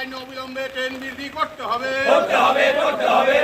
লাইনে অবিলম্বে ট্রেন বৃদ্ধি করতে হবে। করতে হবে করতে হবে।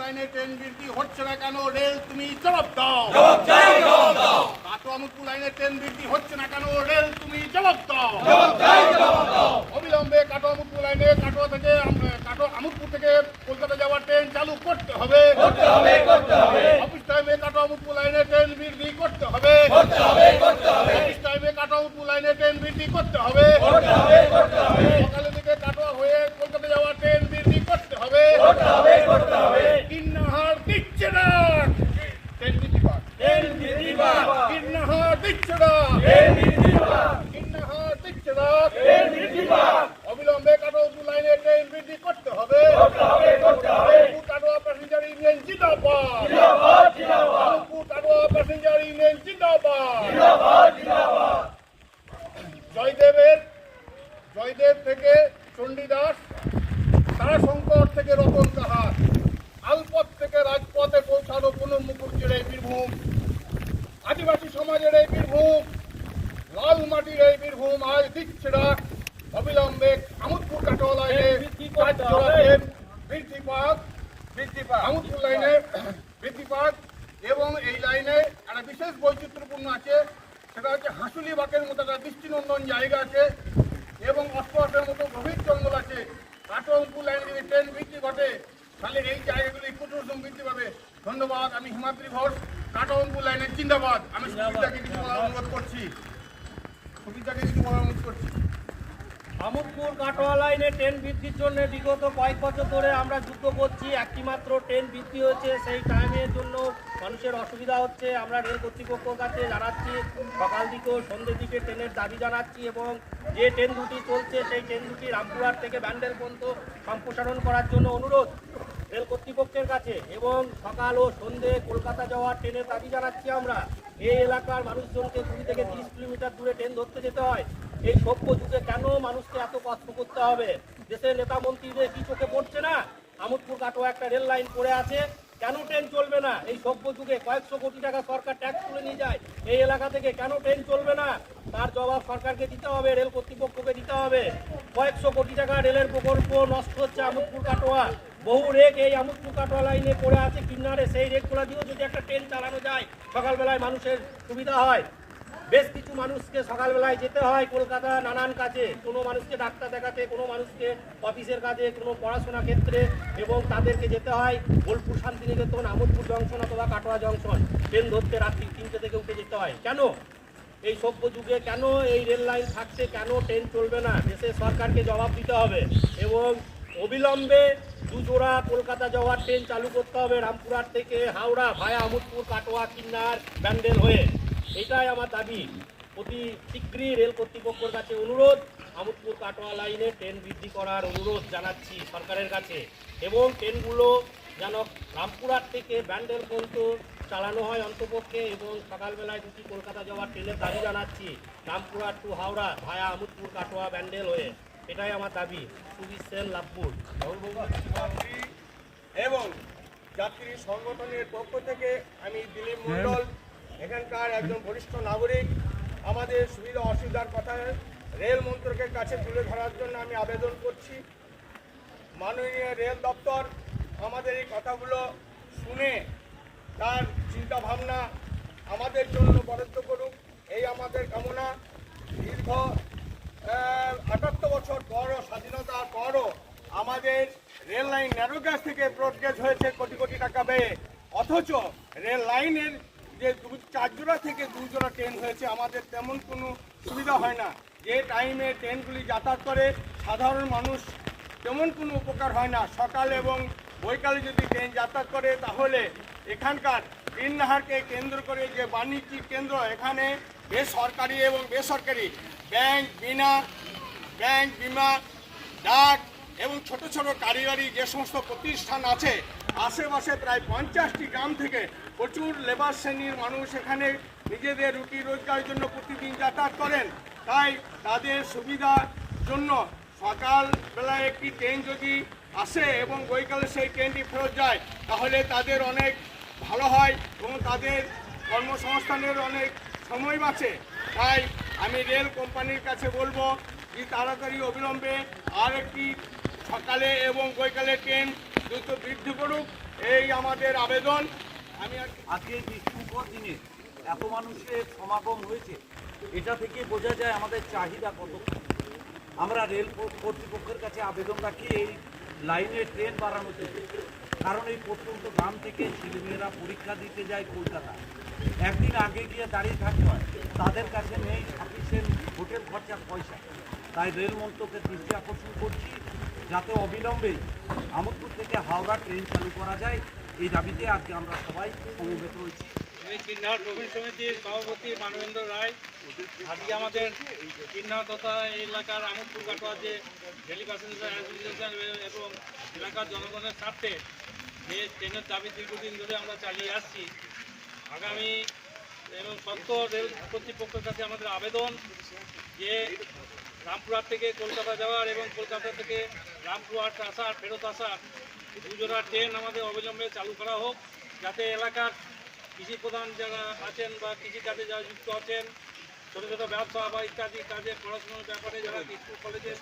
লাইনে ট্রেন বৃদ্ধি হচ্ছে না কেন? রেল তুমি জবাব দাও। জবাব চাই জবাব দাও। কাটো লাইনে ট্রেন বৃদ্ধি হচ্ছে না কেন? রেল তুমি জবাব দাও। জবাব চাই জবাব দাও। অবিলম্বে কাটো আমোদপুর লাইনে কাটোয়া থেকে আম- কাটো আমোদপুর থেকে কলকাতা যাওয়ার ট্রেন চালু করতে হবে করতে হবে করতে হবে অফিস টাইমে কাটো আমোদপুর লাইনে ট্রেন বৃদ্ধি করতে হবে করতে হবে করতে হবে অফিস টাইমে কাটো আমোদপুর লাইনে ট্রেন বৃদ্ধি করতে হবে করতে হবে করতে হবে সকালে থেকে কাটোয়া হয়ে কলকাতা যাওয়ার ট্রেন বৃদ্ধি করতে হবে করতে হবে করতে হবে কিন্নাহার দিচ্ছে না ট্রেন বৃদ্ধি কর ট্রেন বৃদ্ধি পাক কিন্নাহার দিচ্ছে না ট্রেন বৃদ্ধি পাক কিন্নাহার দিচ্ছে না ট্রেন বৃদ্ধি পাক অবিলম্বে কাটোয়া লাইনে ট্রেন বৃদ্ধি করতে হবে করতে হবে করতে হবে কাটোয়া প্যাসেঞ্জার ইউনিয়ন জিন্দাবাদ জিন্দাবাদ জিন্দাবাদ কাটোয়া প্যাসেঞ্জার ইউনিয়ন জিন্দাবাদ জিন্দাবাদ জিন্দাবাদ জয়দেবের জয়দেব থেকে চণ্ডীদাস তারাশঙ্কর থেকে রতন কাহার আলপথ থেকে রাজপথে পৌঁছানো পুনঃ মুখুর্জির এই বীরভূম আদিবাসী সমাজের এই বীরভূম লাল মাটির এই বীরভূম আজ দিচ্ছে ডাক অবিলম্বে আমোদপুর কাটোয়া লাইনে বৃদ্ধি পাক বৃদ্ধি পাক। আমোদপুর লাইনে বৃদ্ধি পাক এবং এই লাইনে একটা বিশেষ বৈচিত্র্যপূর্ণ আছে সেটা হচ্ছে হাঁসুলি বাঁকের মতো একটা দৃষ্টিনন্দন জায়গা আছে এবং অষ্টআটের মতো গভীর জঙ্গল আছে কাটোয়ামপুর লাইনে যদি ট্রেন বৃদ্ধি ঘটে। তাহলে এই জায়গাগুলি প্রচুর বৃদ্ধি পাবে ধন্যবাদ, আমি হিমাদ্রি ঘোষ কাটোয়ামপুর লাইনের জিন্দাবাদ। আমি সুবিধাকে কিছু বলার অনুরোধ করছি। সুবিধাকে কিছু বলার অনুরোধ করছি। আমোদপুর কাটোয়া লাইনে ট্রেন বৃদ্ধির জন্য বিগত কয়েক বছর ধরে আমরা যুদ্ধ করছি। একটি মাত্র ট্রেন বৃদ্ধি হয়েছে, সেই টাইমের জন্য মানুষের অসুবিধা হচ্ছে। আমরা রেল কর্তৃপক্ষের কাছে জানাচ্ছি, সকাল দিকেও সন্ধ্যের দিকে ট্রেনের দাবি জানাচ্ছি এবং যে ট্রেন দুটি চলছে, সেই ট্রেন দুটি রামপুরহাট থেকে ব্যান্ডেল পর্যন্ত সম্প্রসারণ করার জন্য অনুরোধ রেল কর্তৃপক্ষের কাছে এবং সকাল ও সন্ধে কলকাতা যাওয়ার ট্রেনের দাবি জানাচ্ছি আমরা। এই এলাকার মানুষজনকে কুড়ি থেকে তিরিশ কিলোমিটার দূরে ট্রেন ধরতে যেতে হয়। এই সভ্য যুগে কেন মানুষকে এত কষ্ট করতে হবে? দেশের নেতা মন্ত্রীদের কি চোখে পড়ছে না? আমোদপুর কাটোয়া একটা রেল লাইন পড়ে আছে। কেন ট্রেন চলবে না? এই সভ্য যুগে কয়েকশো কোটি টাকা সরকার ট্যাক্স তুলে নিয়ে যায়। এই এলাকা থেকে কেন ট্রেন চলবে না? তার জবাব সরকারকে দিতে হবে, রেল কর্তৃপক্ষকে দিতে হবে। কয়েকশো কোটি টাকা রেলের প্রকল্প নষ্ট হচ্ছে আমোদপুর কাটোয়া বহু রেক এই আমোদপুর কাটোয়া লাইনে পড়ে আছে। কিনারে সেই রেকগুলো দিয়েও যদি একটা ট্রেন চালানো যায়, সকালবেলায় মানুষের সুবিধা হয়। বেশ কিছু মানুষকে সকালবেলায় যেতে হয় কলকাতা নানান কাজে। কোনো মানুষকে ডাক্তার দেখাতে, কোনো মানুষকে অফিসের কাজে, কোনো পড়াশোনা ক্ষেত্রে এবং তাদেরকে যেতে হয় বোলপুর শান্তিনিকেতন, আমোদপুর জংশন অথবা কাটোয়া জংশন। ট্রেন ধরতে রাত্রি তিনটে থেকে উঠে যেতে হয়। কেন? এই সভ্য যুগে কেন এই রেল লাইন থাকতে কেন ট্রেন চলবে না? দেশের সরকারকে জবাব দিতে হবে এবং অবিলম্বে দুজোড়া কলকাতা যাওয়ার ট্রেন চালু করতে হবে রামপুরহাট থেকে হাওড়া ভায়া আমোদপুর, কাটোয়া, কিন্নার, ব্যান্ডেল হয়ে। এটাই আমার দাবি। অতি শীঘ্রই রেল কর্তৃপক্ষের কাছে অনুরোধ, আমোদপুর কাটোয়া লাইনে ট্রেন বৃদ্ধি করার অনুরোধ জানাচ্ছি সরকারের কাছে এবং ট্রেনগুলো যেন রামপুরহাট থেকে ব্যান্ডেল পর্যন্ত চালানো হয় অন্তপক্ষে এবং সকালবেলায় দুটি কলকাতা যাওয়ার ট্রেনের দাবি জানাচ্ছি রামপুরহাট টু হাওড়া ভায়া আমোদপুর কাটোয়া ব্যান্ডেল হয়ে। এটাই আমার দাবি। সুবির সেন লাভপুর এবং যাত্রী সংগঠনের পক্ষ থেকে আমি দিলীপ মণ্ডল এখানকার একজন বরিষ্ঠ নাগরিক আমাদের সুবিধা অসুবিধার কথা রেল মন্ত্রকের কাছে তুলে ধরার জন্য আমি আবেদন করছি। মাননীয় রেল দপ্তর আমাদের এই কথাগুলো শুনে তার চিন্তা ভাবনা আমাদের জন্য বরাদ্দ করুক। এই আমাদের কামনা। দীর্ঘ আটাত্তর বছর পরও, স্বাধীনতার পরও আমাদের রেল লাইন ন্যারোগ্যাস থেকে ব্রডগেজ হয়েছে কোটি কোটি টাকা ব্যয়ে অথচ রেল লাইনের যে দু চারজোড়া থেকে দুজোড়া ট্রেন হয়েছে, আমাদের তেমন কোনো সুবিধা হয় না। যে টাইমে ট্রেনগুলি যাতায়াত করে, সাধারণ মানুষ তেমন কোনো উপকার হয় না। সকাল এবং বৈকালে যদি ট্রেন যাতায়াত করে, তাহলে এখানকার বিনহারকে কেন্দ্র করে যে বাণিজ্যিক কেন্দ্র, এখানে বেসরকারি এবং বেসরকারি ব্যাংক বিনা ব্যাংক বিমা, ডাক এবং ছোট ছোট কারিগরি যে সমস্ত প্রতিষ্ঠান আছে, আশেপাশে প্রায় পঞ্চাশটি গ্রাম থেকে প্রচুর লেবার শ্রেণির মানুষ এখানে নিজেদের রুটি রোজগারের জন্য প্রতিদিন যাতায়াত করেন। তাই তাদের সুবিধার জন্য সকাল বেলায় একটি ট্রেন যদি আসে এবং বৈকালে সেই ট্রেনটি ফেরত যায়, তাহলে তাদের অনেক ভালো হয় এবং তাদের কর্মসংস্থানের অনেক সময় বাঁচে। তাই আমি রেল কোম্পানির কাছে বলব, কি তাড়াতাড়ি অবিলম্বে আর একটি সকালে এবং বৈকালে ট্রেন দ্রুত বৃদ্ধি করুক। এই আমাদের আবেদন। আজকে এই বৃষ্টিকর দিনে এত মানুষের সমাগম হয়েছে, এটা থেকে বোঝা যায় আমাদের চাহিদা কত। আমরা রেল কর্তৃপক্ষের কাছে আবেদন রাখি এই লাইনে ট্রেন বাড়ানো জন্য কারণ এই প্রত্যন্ত গ্রাম থেকে ছেলেমেয়েরা পরীক্ষা দিতে যায় কলকাতা। একদিন আগে গিয়ে দাঁড়িয়ে থাকতে হয়, তাদের কাছে নেই সাফিসিয়েন্ট হোটেল খরচার পয়সা। তাই রেল মন্ত্রকের দৃষ্টি আকর্ষণ করছি, যাতে অবিলম্বে আমোদপুর থেকে হাওড়া ট্রেন চালু করা যায়। এই দাবিতে আজকে আমরা সবাই সমবেত হয়েছি। কিন্নার প্রবীণ সমিতির সভাপতি মানবেন্দ্র রায়, আজকে আমাদের কিন্নার তথা এলাকার আমোদপুর কাটোয়া যে ডেলি প্যাসেঞ্জার অ্যাসোসিয়েশন এবং এলাকার জনগণের স্বার্থে যে ট্রেনের দাবি দীর্ঘদিন ধরে আমরা চালিয়ে আসছি, আগামী এবং সত্য রেল কর্তৃপক্ষের কাছে আমাদের আবেদন যে রামপুরহাট থেকে কলকাতা যাওয়ার এবং কলকাতা থেকে রামপুরহাট আসার, ফেরত আসার দুজোড়া ট্রেন আমাদের অবিলম্বে চালু করা হোক, যাতে এলাকার কৃষি প্রধান যারা আছেন বা কৃষিকাজে যারা যুক্ত আছেন, ছোটো ছোটো ব্যবসা বা ইত্যাদি কাজে পড়াশোনার ব্যাপারে যারা স্কুল কলেজে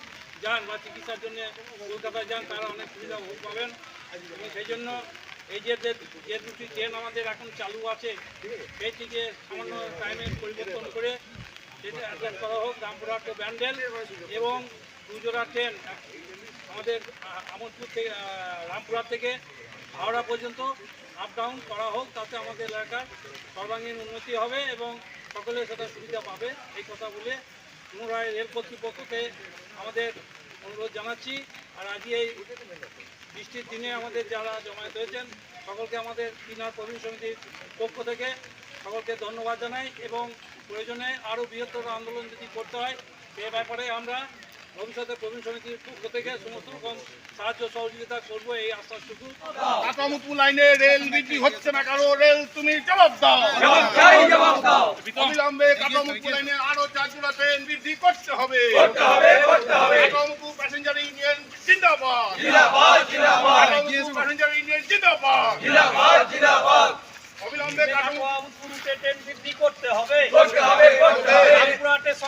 যান বা চিকিৎসার জন্য কলকাতায় যান, তারা অনেক সুবিধা ভোগ পাবেন। এবং সেই জন্য এই যে যে দুটি ট্রেন আমাদের এখন চালু আছে সেইটিকে সামান্য টাইমে পরিবর্তন করে সেটা অ্যাডজাস্ট করা হোক, রামপুরহাট টু ব্যান্ডেল এবং দুজোড়া ট্রেন। আমাদের আমোদপুর থেকে আ, রামপুরহাট থেকে হাওড়া পর্যন্ত আপ ডাউন করা হোক তাতে আমাদের এলাকার সর্বাঙ্গীন উন্নতি হবে এবং সকলে সেটা সুবিধা পাবে। এই কথা বলে পুনরায় রেল কর্তৃপক্ষকে আমাদের অনুরোধ জানাচ্ছি। আর আজকে এই বৃষ্টির দিনে আমাদের যারা জমায়েত হয়েছেন সকলকে আমাদের কিনার প্রবীণ সমিতির পক্ষ থেকে সকলকে ধন্যবাদ জানাই এবং প্রয়োজনে আরও বৃহত্তর আন্দোলন যদি করতে হয় সে ব্যাপারে আমরা ভবিষ্যতে প্রবীণ সমিতির পক্ষ থেকে সমস্ত রকম সাহায্য সহযোগিতা করব এই আশ্বাসটুকু। কাটামুকু লাইনে রেল বৃদ্ধি হচ্ছে না কারও রেল তুমি জবাব দাও। জবাব চাই জবাব দাও। অবিলম্বে কাটামুকু লাইনে আরও চার জোড়া ট্রেন বৃদ্ধি করতে হবে। করতে হবে করতে হবে। কাটামুকু প্যাসেঞ্জার ইউনিয়ন জিন্দাবাদ। জিন্দাবাদ জিন্দাবাদ। কাটামুকু প্যাসেঞ্জার ইউনিয়ন জিন্দাবাদ। জিন্দাবাদ জিন্দাবাদ। অবিলম্বে কাটামুকু ট্রেন বৃদ্ধি করতে হবে। করতে হবে করতে হবে।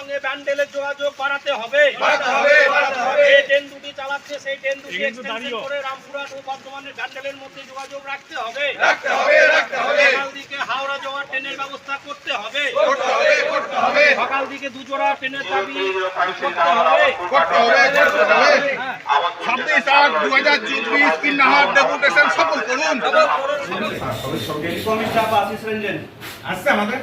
সঙ্গে ব্যান্ডেলের যোগাযোগ বাড়াতে হবে। বাড়াতে হবে বাড়াতে হবে। যে ট্রেন দুটি চালাচ্ছে সেই ট্রেন দুটি এক্সটেনশন করে রামপুরহাট ও বর্ধমানের ব্যান্ডেলের মধ্যে যোগাযোগ রাখতে হবে। রাখতে হবে রাখতে হবে। সকাল দিকে হাওড়া যাওয়ার ট্রেনের ব্যবস্থা করতে হবে। করতে হবে করতে হবে। সকাল দিকে দুজোড়া ট্রেনের দাবি করতে হবে। করতে হবে করতে হবে। ছাব্বিশ আট দু হাজার চব্বিশ কিন্নাহাট ডেপুটেশন সফল করুন। কমিশনার আশিস রঞ্জন আসছে আমাদের।